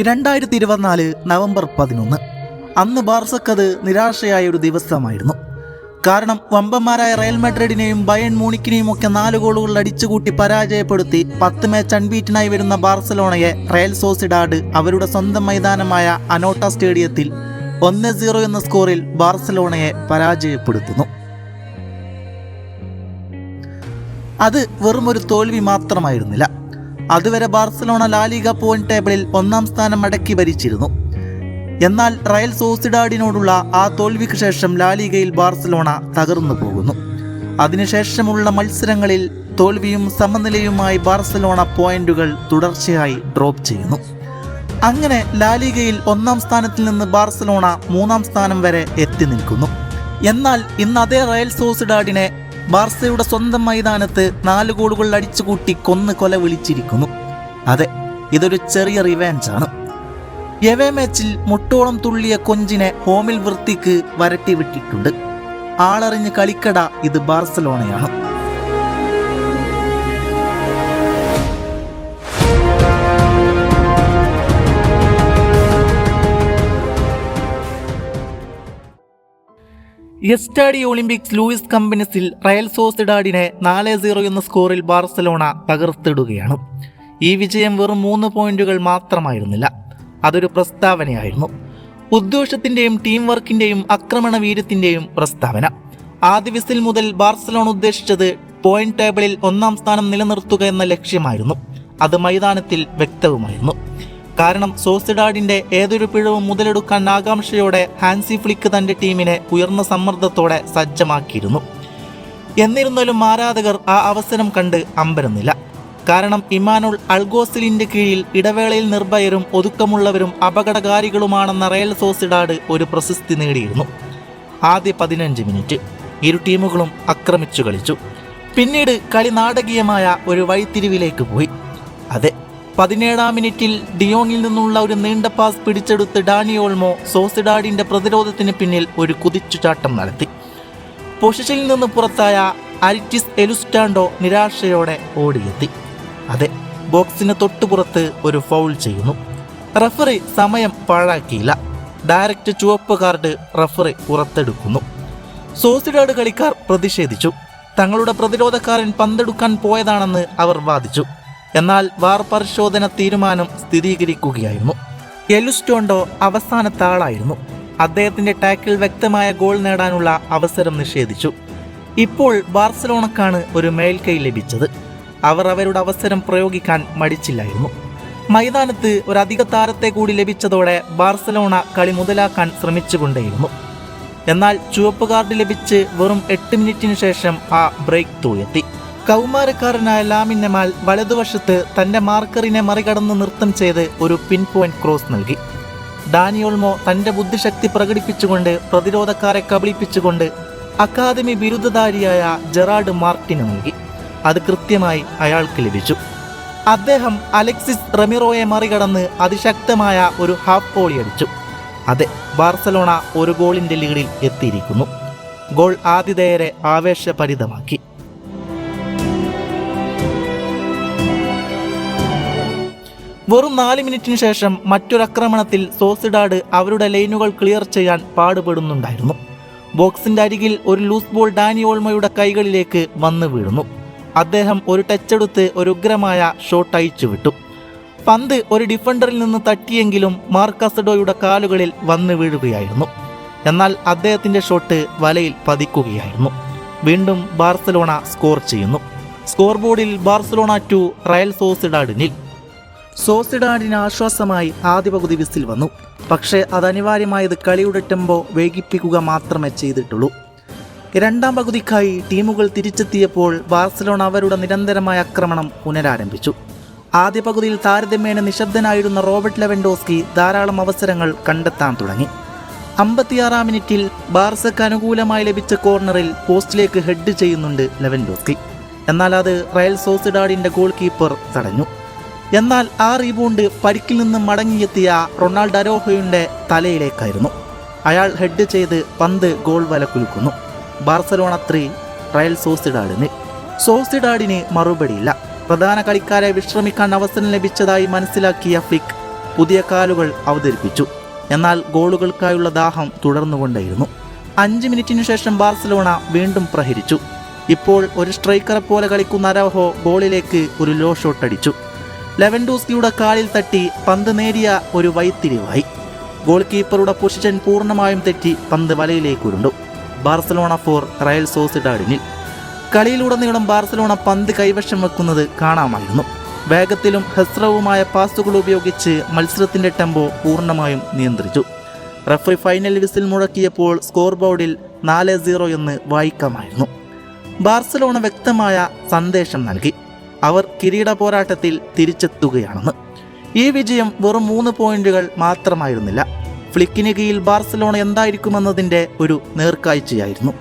രണ്ടായിരത്തി ഇരുപത്തിനാല് നവംബർ പതിനൊന്ന്. അന്ന് ബാർസക്കത് നിരാശയായ ഒരു ദിവസമായിരുന്നു. കാരണം വമ്പന്മാരായ റയൽ മെഡ്രിഡിനെയും ബയൺ മൂണിക്കിനെയും ഒക്കെ നാല് ഗോളുകൾ അടിച്ചുകൂട്ടി പരാജയപ്പെടുത്തി പത്ത് മാച്ച് അൺബീറ്റനായി വരുന്ന ബാർസലോണയെ റയൽ സോസിഡാഡ് അവരുടെ സ്വന്തം മൈതാനമായ അനോട്ട സ്റ്റേഡിയത്തിൽ ഒന്ന് സീറോ എന്ന സ്കോറിൽ ബാർസലോണയെ പരാജയപ്പെടുത്തുന്നു. അത് വെറും ഒരു തോൽവി മാത്രമായിരുന്നില്ല. അതുവരെ ബാർസലോണ ലാലിഗ പോയിന്റ് ടേബിളിൽ ഒന്നാം സ്ഥാനം അടക്കി ഭരിച്ചിരുന്നു. എന്നാൽ റയൽ സോസിഡാഡിനോടുള്ള ആ തോൽവിക്ക് ശേഷം ലാലിഗയിൽ ബാർസലോണ തകർന്നു പോകുന്നു. അതിനുശേഷമുള്ള മത്സരങ്ങളിൽ തോൽവിയും സമനിലയുമായി ബാർസലോണ പോയിന്റുകൾ തുടർച്ചയായി ഡ്രോപ്പ് ചെയ്യുന്നു. അങ്ങനെ ലാലിഗയിൽ ഒന്നാം സ്ഥാനത്തിൽ നിന്ന് ബാർസലോണ മൂന്നാം സ്ഥാനം വരെ എത്തി നിൽക്കുന്നു. എന്നാൽ ഇന്ന് അതേ റയൽ സോസിഡാഡിനെ ബാർസയുടെ സ്വന്തം മൈതാനത്ത് നാല് ഗോളുകൾ അടിച്ചുകൂട്ടി കൊന്ന് കൊല വിളിച്ചിരിക്കുന്നു. അതെ ഇതൊരു ചെറിയ റിവെഞ്ച് ആണ്. എവേ മാച്ചിൽ മുട്ടോളം തുള്ളിയ കൊഞ്ചിനെ ഹോമിൽ വൃത്തിക്ക് വരട്ടി വിട്ടിട്ടുണ്ട് ആളറിഞ്ഞ് കളിക്കട ഇത് ബാർസലോണയാണ്. എസ്റ്റാഡി ഒളിമ്പിക്സ് ലൂയിസ് കമ്പനിസിൽ റയൽ സോസിഡാഡിനെ നാല് സീറോ എന്ന സ്കോറിൽ ബാർസലോണ തകർത്തിടുകയാണ്. ഈ വിജയം വെറും മൂന്ന് പോയിന്റുകൾ മാത്രമായിരുന്നില്ല. അതൊരു പ്രസ്താവനയായിരുന്നു. ഉദ്ദേശത്തിന്റെയും ടീം വർക്കിന്റെയും ആക്രമണ വീര്യത്തിന്റെയും പ്രസ്താവന. ആദ്യ വിസിൽ മുതൽ ബാർസലോണ ഉദ്ദേശിച്ചത് പോയിന്റ് ടേബിളിൽ ഒന്നാം സ്ഥാനം നിലനിർത്തുക എന്ന ലക്ഷ്യമായിരുന്നു. അത് മൈതാനത്തിൽ വ്യക്തവുമായിരുന്നു. കാരണം സോസിഡാഡിന്റെ ഏതൊരു പിഴവും മുതലെടുക്കാൻ ആകാംക്ഷയോടെ ഹാൻസി ഫ്ലിക്ക് തന്റെ ടീമിനെ ഉയർന്ന സമ്മർദ്ദത്തോടെ സജ്ജമാക്കിയിരുന്നു. എന്നിരുന്നാലും ആരാധകർ ആ അവസരം കണ്ട് അമ്പരുന്നില്ല. കാരണം ഇമാനുൾ അൾഗോസിലിന്റെ കീഴിൽ ഇടവേളയിൽ നിർഭയരും ഒതുക്കമുള്ളവരും അപകടകാരികളുമാണെന്ന റയൽ സോസിഡാഡ് ഒരു പ്രശസ്തി നേടിയിരുന്നു. ആദ്യ പതിനഞ്ച് മിനിറ്റ്. ഇരു ടീമുകളും ആക്രമിച്ചു കളിച്ചു. പിന്നീട് കളി നാടകീയമായ ഒരു വഴിത്തിരിവിലേക്ക് പോയി. പതിനേഴാം മിനിറ്റിൽ ഡിയോണിൽ നിന്നുള്ള ഒരു നീണ്ട പാസ് പിടിച്ചെടുത്ത് ഡാനി ഓൾമോ സോസിഡാഡിന്റെ പ്രതിരോധത്തിന് പിന്നിൽ ഒരു കുതിച്ചുചാട്ടം നടത്തി. പൊസിഷനിൽ നിന്ന് പുറത്തായ അരിറ്റിസ് എലുസ്റ്റാൻഡോ നിരാശയോടെ ഓടിയെത്തി. അതെ ബോക്സിന് തൊട്ടുപുറത്ത് ഒരു ഫൗൾ ചെയ്യുന്നു. റഫറി സമയം പാഴാക്കിയില്ല. ഡയറക്റ്റ് ചുവപ്പ് കാർഡ് റഫറി പുറത്തെടുക്കുന്നു. സോസിഡാഡ് കളിക്കാർ പ്രതിഷേധിച്ചു. തങ്ങളുടെ പ്രതിരോധക്കാരൻ പന്തെടുക്കാൻ പോയതാണെന്ന് അവർ വാദിച്ചു. എന്നാൽ വാർ പരിശോധന തീരുമാനം സ്ഥിരീകരിക്കുകയായിരുന്നു. എലുസ്റ്റോണ്ടോ അവസാനത്തെ ആളായിരുന്നു. അദ്ദേഹത്തിന്റെ ടാക്കിൽ വ്യക്തമായ ഗോൾ നേടാനുള്ള അവസരം നിഷേധിച്ചു. ഇപ്പോൾ ബാർസലോണക്കാണ് ഒരു മേൽക്കൈ ലഭിച്ചത്. അവർ അവരുടെ അവസരം പ്രയോഗിക്കാൻ മടിച്ചില്ലായിരുന്നു. മൈതാനത്ത് ഒരു അധിക താരത്തെ കൂടി ലഭിച്ചതോടെ ബാർസലോണ കളി മുതലാക്കാൻ ശ്രമിച്ചുകൊണ്ടേയിരുന്നു. എന്നാൽ ചുവപ്പ് കാർഡ് ലഭിച്ച് വെറും എട്ട് മിനിറ്റിന് ശേഷം ആ ബ്രേക്ക് തൂയെത്തി. കൗമാരക്കാരനായ ലാമിൻ നെമാൽ വലതുവശത്ത് തന്റെ മാർക്കറിനെ മറികടന്ന് നൃത്തം ചെയ്ത് ഒരു പിൻ പോയിന്റ് ക്രോസ് നൽകി. ഡാനിയോൾമോ തന്റെ ബുദ്ധിശക്തി പ്രകടിപ്പിച്ചുകൊണ്ട് പ്രതിരോധക്കാരെ കബളിപ്പിച്ചുകൊണ്ട് അക്കാദമി ബിരുദധാരിയായ ജെറാർഡ് മാർട്ടിന് നൽകി. അത് കൃത്യമായി അയാൾക്ക് ലഭിച്ചു. അദ്ദേഹം അലക്സിസ് റെമിറോയെ മറികടന്ന് അതിശക്തമായ ഒരു ഹാഫ് ഗോളി അടിച്ചു. അതെ ബാർസലോണ ഒരു ഗോളിന്റെ ലീഡിൽ എത്തിയിരിക്കുന്നു. ഗോൾ ആതിഥേയരെ ആവേശഭരിതമാക്കി. വെറും നാല് മിനിറ്റിന് ശേഷം മറ്റൊരാക്രമണത്തിൽ സോസിഡാഡ് അവരുടെ ലൈനുകൾ ക്ലിയർ ചെയ്യാൻ പാടുപെടുന്നുണ്ടായിരുന്നു. ബോക്സിന്റെ അരികിൽ ഒരു ലൂസ് ബോൾ ഡാനി ഓൾമയുടെ കൈകളിലേക്ക് വന്നു വീഴുന്നു. അദ്ദേഹം ഒരു ടച്ച് എടുത്ത് ഒരു ഉഗ്രമായ ഷോട്ട് അയച്ചു വിട്ടു. പന്ത് ഒരു ഡിഫൻഡറിൽ നിന്ന് തട്ടിയെങ്കിലും മാർക്കസഡോയുടെ കാലുകളിൽ വന്നു വീഴുകയായിരുന്നു. എന്നാൽ അദ്ദേഹത്തിന്റെ ഷോട്ട് വലയിൽ പതിക്കുകയായിരുന്നു. വീണ്ടും ബാർസലോണ സ്കോർ ചെയ്യുന്നു. സ്കോർ ബോർഡിൽ ബാർസലോണ ടു റയൽ സോസിഡാഡിനിൽ സോസിഡാഡിന് ആശ്വാസമായി ആദ്യ പകുതി വിസിൽ വന്നു. പക്ഷേ അത് അനിവാര്യമായത് കളിയുടെ ടെമ്പോ വേഗിപ്പിക്കുക മാത്രമേ ചെയ്തിട്ടുള്ളൂ. രണ്ടാം പകുതിക്കായി ടീമുകൾ തിരിച്ചെത്തിയപ്പോൾ ബാർസലോണ അവരുടെ നിരന്തരമായ ആക്രമണം പുനരാരംഭിച്ചു. ആദ്യ പകുതിയിൽ താരതമ്യേന നിശബ്ദനായിരുന്ന റോബർട്ട് ലെവൻഡോസ്കി ധാരാളം അവസരങ്ങൾ കണ്ടെത്താൻ തുടങ്ങി. അമ്പത്തിയാറാം മിനിറ്റിൽ ബാർസക്ക് അനുകൂലമായി ലഭിച്ച കോർണറിൽ പോസ്റ്റിലേക്ക് ഹെഡ് ചെയ്യുന്നുണ്ട് ലെവൻഡോസ്കി. എന്നാൽ അത് റയൽ സോസിഡാഡിന്റെ ഗോൾ കീപ്പർ തടഞ്ഞു. എന്നാൽ ആ റീബൗണ്ട് പരിക്കിൽ നിന്ന് മടങ്ങിയെത്തിയ റൊണാൾഡ് അരോഹയുടെ തലയിലേക്കായിരുന്നു. അയാൾ ഹെഡ് ചെയ്ത് പന്ത് ഗോൾ വല കുലുക്കുന്നു ബാർസലോണ ത്രീ റയൽ സോസിഡാഡിന്. സോസിഡാഡിന് മറുപടിയില്ല. പ്രധാന കളിക്കാരെ വിശ്രമിക്കാൻ അവസരം ലഭിച്ചതായി മനസ്സിലാക്കിയ ഫിക് പുതിയ കാലുകൾ അവതരിപ്പിച്ചു. എന്നാൽ ഗോളുകൾക്കായുള്ള ദാഹം തുടർന്നുകൊണ്ടേയിരുന്നു. അഞ്ച് മിനിറ്റിനു ശേഷം ബാർസലോണ വീണ്ടും പ്രഹരിച്ചു. ഇപ്പോൾ ഒരു സ്ട്രൈക്കറെ പോലെ കളിക്കുന്ന അരോഹോ ഗോളിലേക്ക് ഒരു ലോ ഷോട്ട് അടിച്ചു ലെവൻഡൂസ്കിയുടെ കാലിൽ തട്ടി പന്ത് നേടിയ ഒരു വൈത്തിരിവായി. ഗോൾ കീപ്പറുടെ പൊസിഷൻ പൂർണമായും തെറ്റി പന്ത് വലയിലേക്ക് ഉരുണ്ടു ബാർസലോണ ഫോർ റയൽ സോസിഡാഡിനിൽ. കളിയിലുടനീളം ബാർസലോണ പന്ത് കൈവശം വെക്കുന്നത് കാണാമായിരുന്നു. വേഗത്തിലും ഹസ്രവുമായ പാസുകൾ ഉപയോഗിച്ച് മത്സരത്തിന്റെ ടെമ്പോ പൂർണമായും നിയന്ത്രിച്ചു. റഫറി ഫൈനൽ വിസിൽ മുഴക്കിയപ്പോൾ സ്കോർ ബോർഡിൽ നാല് സീറോ എന്ന് വായിക്കാമായിരുന്നു. ബാർസലോണ വ്യക്തമായ സന്ദേശം നൽകി. അവർ കിരീട പോരാട്ടത്തിൽ തിരിച്ചെത്തുകയാണെന്ന്. ഈ വിജയം വെറും മൂന്ന് പോയിന്റുകൾ മാത്രമായിരുന്നില്ല. ഫ്ലിക്കിന് കീഴിൽ ബാർസലോണ എന്തായിരിക്കുമെന്നതിന്റെ ഒരു നേർക്കാഴ്ചയായിരുന്നു.